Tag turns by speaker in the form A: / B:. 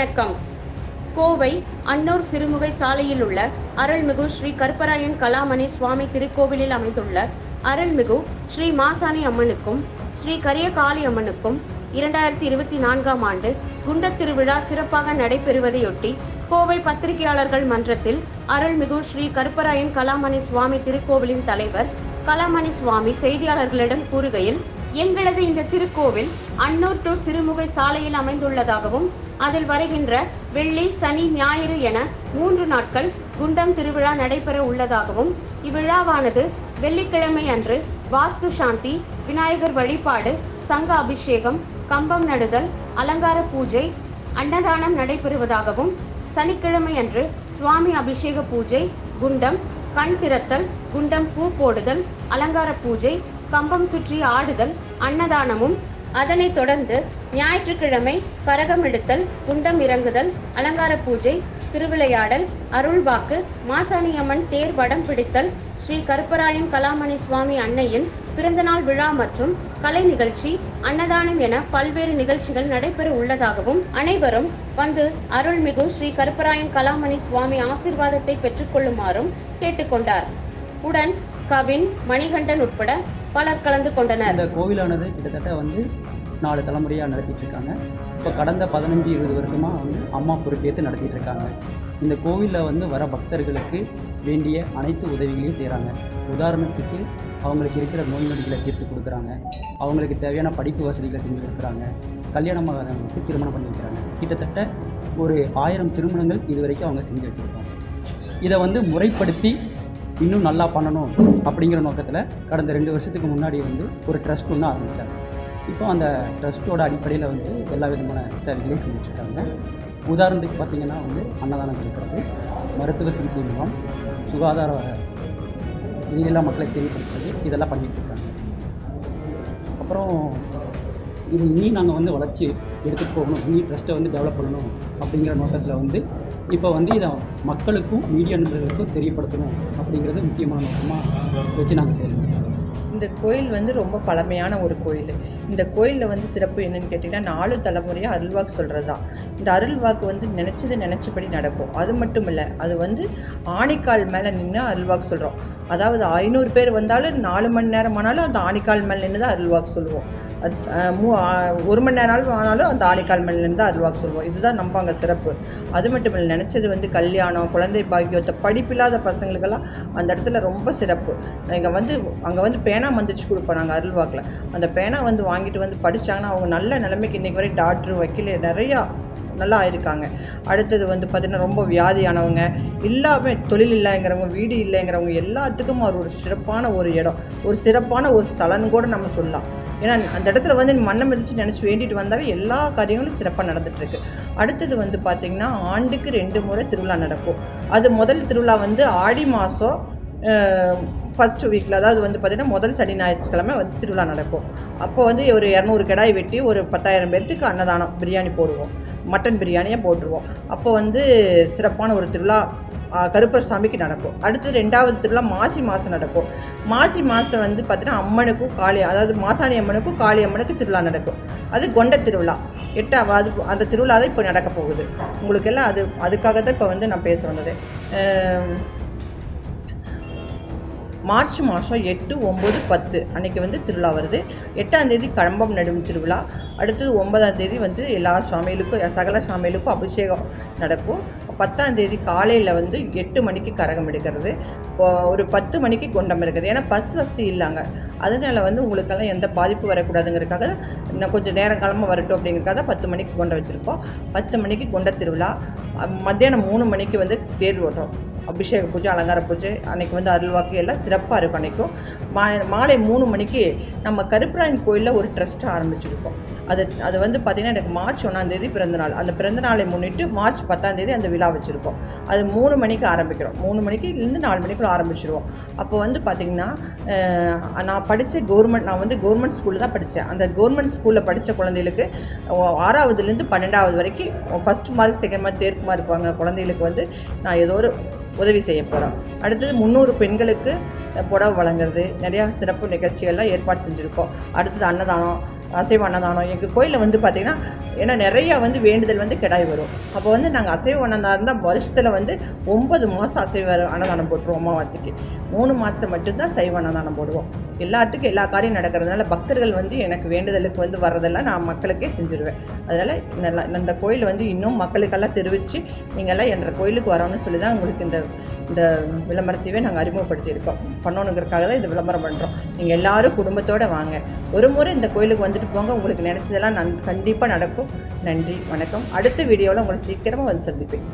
A: வணக்கம். கோவை அன்னூர் சிறுமுகை சாலையில் உள்ள அருள்மிகு ஸ்ரீ கருப்பராயன் கலாமணி சுவாமி திருக்கோவிலில் அமைந்துள்ள அருள்மிகு ஸ்ரீ மாசாணி அம்மனுக்கும் ஸ்ரீ கரியகாளி அம்மனுக்கும் இரண்டாயிரத்தி இருபத்தி நான்காம் ஆண்டு குண்டத் திருவிழா சிறப்பாக நடைபெறுவதையொட்டி கோவை பத்திரிகையாளர்கள் மன்றத்தில் அருள்மிகு ஸ்ரீ கருப்பராயன் கலாமணி சுவாமி திருக்கோவிலின் தலைவர் கலாமணி சுவாமி செய்தியாளர்களிடம் கூறுகையில் எங்களது இந்த திருக்கோவில் அன்னூர் டு சிறுமுகை சாலையில் அமைந்துள்ளதாகவும் அதில் வருகின்ற வெள்ளி சனி ஞாயிறு என மூன்று நாட்கள் குண்டம் திருவிழா நடைபெற உள்ளதாகவும் இவ்விழாவானது வெள்ளிக்கிழமை அன்று வாஸ்து சாந்தி விநாயகர் வழிபாடு சங்க அபிஷேகம் கம்பம் நடுதல் அலங்கார பூஜை அன்னதானம் நடைபெறுவதாகவும் சனிக்கிழமை அன்று சுவாமி அபிஷேக பூஜை குண்டம் கண் திறத்தல் குண்டம் பூ போடுதல் அலங்கார பூஜை கம்பம் சுற்றி ஆடுதல் அன்னதானமும் அதனைத் தொடர்ந்து ஞாயிற்றுக்கிழமை கரகம் எடுத்தல் குண்டம் இறங்குதல் அலங்கார பூஜை திருவிளையாடல் அருள்வாக்கு மாசாணியம்மன் தேர் வடம் பிடித்தல் ஸ்ரீ கருப்பராயன் கலாமணி சுவாமி அன்னையின் பிறந்தநாள் விழா மற்றும் கலை நிகழ்ச்சி அன்னதானம் என பல்வேறு நிகழ்ச்சிகள் நடைபெற உள்ளதாகவும் அனைவரும் வந்து அருள்மிகு ஸ்ரீ கருப்பராயன் கலாமணி சுவாமி ஆசிர்வாதத்தை பெற்றுக்கொள்ளுமாறும் கேட்டுக்கொண்டார். உடன் கவின் மணிகண்டன் உட்பட பலர் கலந்து கொண்டனர்.
B: இந்த கோவிலானது கிட்டத்தட்ட வந்து நாலு தலைமுறையாக நடத்திட்டு இருக்காங்க இப்போ கடந்த பதினஞ்சு இருபது வருஷமாக வந்து அம்மா பொறுப்பேற்று நடத்திட்டு இருக்காங்க இந்த கோவிலில் வந்து வர பக்தர்களுக்கு வேண்டிய அனைத்து உதவிகளையும் செய்கிறாங்க உதாரணத்துக்கு அவங்களுக்கு இருக்கிற நோய் நொடிகளை தீர்த்து கொடுக்குறாங்க. அவங்களுக்கு தேவையான படிப்பு வசதிகளை செஞ்சு கொடுக்குறாங்க. கல்யாணம் திருமணம் பண்ணி வைக்கிறாங்க. கிட்டத்தட்ட ஒரு ஆயிரம் திருமணங்கள் இது வரைக்கும் அவங்க செஞ்சு வச்சுருக்காங்க. இதை வந்து முறைப்படுத்தி இன்னும் நல்லா பண்ணணும் அப்படிங்கிற நோக்கத்தில் கடந்த ரெண்டு வருஷத்துக்கு முன்னாடி வந்து ஒரு ட்ரஸ்ட் ஒன்று ஆரம்பித்தாங்க இப்போ அந்த ட்ரஸ்ட்டோட அடிப்படையில் வந்து எல்லா விதமான சேவைகளையும் செஞ்சுட்ருக்காங்க. உதாரணத்துக்கு பார்த்தீங்கன்னா வந்து அன்னதானம் கொடுக்குறது மருத்துவ சிகிச்சை முகாம் சுகாதார விதிகளெல்லாம் மக்களை தெரியப்படுத்துறது இதெல்லாம் பண்ணிகிட்ருக்காங்க இருக்காங்க அப்புறம் இது இனி நாங்கள் வந்து வளர்ச்சி எடுத்துகிட்டு போகணும் இனி ட்ரஸ்ட்டை வந்து டெவலப் பண்ணணும் அப்படிங்கிற நோக்கத்தில் வந்து இப்போ வந்து இதை மக்களுக்கும் மீடியா நண்பர்களுக்கும் தெரியப்படுத்தணும் அப்படிங்கிறது முக்கியமான நோக்கமாக வச்சு நாங்கள் செய்யணும்
C: இந்த கோயில் வந்து ரொம்ப பழமையான ஒரு கோயில். இந்த கோயிலில் வந்து சிறப்பு என்னன்னு கேட்டிங்கன்னா நாலு தலைமுறையாக அருள்வாக்கு சொல்கிறது தான் இந்த அருள்வாக்கு வந்து நினச்சது நினச்சபடி நடக்கும். அது மட்டும் இல்லை அது வந்து ஆணிக்கால் மேலே நின்று அருள்வாக்கு சொல்கிறோம் அதாவது ஐநூறு பேர் வந்தாலும் நாலு மணி நேரம் ஆனாலும் அந்த ஆணிக்கால் மேலே நின்று தான் அருள்வாக்கு சொல்லுவோம். அது மூ ஒரு மணி நேரம் ஆனாலும் அந்த ஆணிக்கால் மேலே நின்று தான் அருள்வாக்கு சொல்லுவோம். இதுதான் நம்ம அங்கே சிறப்பு. அது மட்டும் இல்லை நினச்சது வந்து கல்யாணம் குழந்தை பாக்கியத்தை படிப்பில்லாத பசங்களுக்கெல்லாம் அந்த இடத்துல ரொம்ப சிறப்பு. இங்கே வந்து அங்கே வந்து பேனா மந்திரிச்சு கொடுப்போம் நாங்கள் அருள்வாக்கில் அந்த பேனா வந்து வாங்கிட்டு வந்து படித்தாங்கன்னா அவங்க நல்ல நிலைமைக்கு இன்றைக்கி வரை டாக்டர் வக்கீல் நிறையா நல்லா ஆயிருக்காங்க அடுத்தது வந்து பார்த்திங்கன்னா ரொம்ப வியாதியானவங்க எல்லாமே தொழில் இல்லைங்கிறவங்க வீடு இல்லைங்கிறவங்க எல்லாத்துக்கும் அவர் ஒரு சிறப்பான ஒரு இடம். ஒரு சிறப்பான ஒரு ஸ்தலம்னு கூட நம்ம சொல்லலாம். ஏன்னா அந்த இடத்துல வந்து மண்ணம் இருந்துச்சு நினச்சி வேண்டிட்டு வந்தாவே எல்லா காரியங்களும் சிறப்பாக நடந்துகிட்ருக்கு அடுத்தது வந்து பார்த்திங்கன்னா ஆண்டுக்கு ரெண்டு முறை திருவிழா நடக்கும். அது முதல் திருவிழா வந்து ஆடி மாதம் ஃபஸ்ட்டு வீக்கில் அதாவது வந்து பார்த்திங்கன்னா முதல் சனி ஞாயிற்றுக்கிழமை வந்து திருவிழா நடக்கும். அப்போ வந்து ஒரு இரநூறு கிடாய் வெட்டி ஒரு பத்தாயிரம் பேர்த்துக்கு அன்னதானம் பிரியாணி போடுவோம். மட்டன் பிரியாணியாக போட்டுருவோம். அப்போ வந்து சிறப்பான ஒரு திருவிழா கருப்பர் சாமிக்கு நடக்கும். அடுத்து ரெண்டாவது திருவிழா மாசி மாதம் நடக்கும். மாசி மாதம் வந்து பார்த்திங்கன்னா அம்மனுக்கும் காளி அதாவது மாசாணி அம்மனுக்கும் காளி அம்மனுக்கும் திருவிழா நடக்கும். அது கொண்ட திருவிழா. எட்டாவது அந்த திருவிழா தான் இப்போ நடக்க போகுது. உங்களுக்கெல்லாம் அது அதுக்காக தான் இப்போ வந்து நான் பேச வந்தது. மார்ச் மாதம் எட்டு ஒம்பது பத்து அன்னைக்கு வந்து திருவிழா வருது. எட்டாம் தேதி கழம்பம் நடும் திருவிழா. அடுத்தது ஒன்பதாம் தேதி வந்து எல்லா சாமியிலுக்கும் சகல சாமியிலுக்கும் அபிஷேகம் நடக்கும். பத்தாம் தேதி காலையில் வந்து எட்டு மணிக்கு கரகம் எடுக்கிறது. ஒரு பத்து மணிக்கு கொண்டம் இருக்குது. ஏன்னா பஸ் வசதி இல்லைங்க. அதனால வந்து உங்களுக்கெல்லாம் எந்த பாதிப்பு வரக்கூடாதுங்கிறதுக்காக இன்னும் கொஞ்சம் நேரம் காலமாக வரட்டும் அப்படிங்கிறதுக்காக பத்து மணிக்கு கொண்ட வச்சுருக்கோம். பத்து மணிக்கு கொண்ட திருவிழா. மத்தியானம் மூணு மணிக்கு வந்து தேர் ஓட்டம். அபிஷேக பூஜை அலங்கார பூஜை அன்னைக்கு வந்து அருள்வாக்கு எல்லாம் சிறப்பாக இருக்கும் அன்றைக்கும் மா மாலை மூணு மணிக்கு நம்ம கருப்பராயன் கோயிலில் ஒரு ட்ரஸ்ட் ஆரம்பிச்சிருக்கோம். அது அது வந்து பார்த்திங்கன்னா எனக்கு மார்ச் ஒன்றாந்தேதி பிறந்தநாள். அந்த பிறந்தநாளை முன்னிட்டு மார்ச் பத்தாந்தேதி அந்த விழா வச்சுருக்கோம். அது மூணு மணிக்கு ஆரம்பிக்கிறோம். மூணு மணிக்கு இருந்து நாலு மணிக்குள்ள ஆரம்பிச்சிருவோம். அப்போ வந்து பார்த்திங்கன்னா நான் படித்த கவர்மெண்ட் நான் வந்து கவர்மெண்ட் ஸ்கூலில் தான் படித்தேன் அந்த கவர்மெண்ட் ஸ்கூலில் படித்த குழந்தைகளுக்கு ஆறாவதுலேருந்து பன்னெண்டாவது வரைக்கும் first mark second mark third mark வாங்கின குழந்தைகளுக்கு வந்து நான் ஏதோ ஒரு உதவி செய்ய போகிறோம் அடுத்தது முந்நூறு பெண்களுக்கு புடவை வழங்குறது நிறையா சிறப்பு நிகழ்ச்சிகள்லாம் ஏற்பாடு செஞ்சுருக்கோம். அடுத்தது அன்னதானம் அசைவ அன்னதானம் எங்கள் கோயிலில் வந்து பார்த்திங்கன்னா ஏன்னா நிறையா வந்து வேண்டுதல் வந்து கிடாய் வரும். அப்போ வந்து நாங்கள் அசைவ அன்னதானம் தான் வருஷத்தில் வந்து ஒன்பது மாதம் அசைவ அன்னதானம் போட்டுருவோம் அமாவாசைக்கு. மூணு மாதம் மட்டும்தான் சைவ அன்னதானம் போடுவோம். எல்லாத்துக்கும் எல்லா காரியம் நடக்கிறதுனால பக்தர்கள் வந்து எனக்கு வேண்டுதலுக்கு வந்து வர்றதெல்லாம் நான் மக்களுக்கே செஞ்சுருவேன். அதனால் நல்லா இந்த கோயில் வந்து இன்னும் மக்களுக்கெல்லாம் தெரிவித்து நீங்கள்லாம் என்ற கோயிலுக்கு வரணும்னு சொல்லி தான் உங்களுக்கு இந்த இந்த விளம்பரத்தையே நாங்கள் அறிமுகப்படுத்தியிருக்கோம். பண்ணணுங்கிறதுக்காக தான் இந்த விளம்பரம் பண்ணுறோம் நீங்கள் எல்லாரும் குடும்பத்தோடு வாங்க. ஒரு முறை இந்த கோயிலுக்கு வந்து பார்த்துட்டு போங்க. உங்களுக்கு நினச்சதெல்லாம் நன் கண்டிப்பாக நடக்கும். நன்றி வணக்கம். அடுத்த வீடியோவில் உங்களை சீக்கிரமாக வந்து சந்திப்பேன்.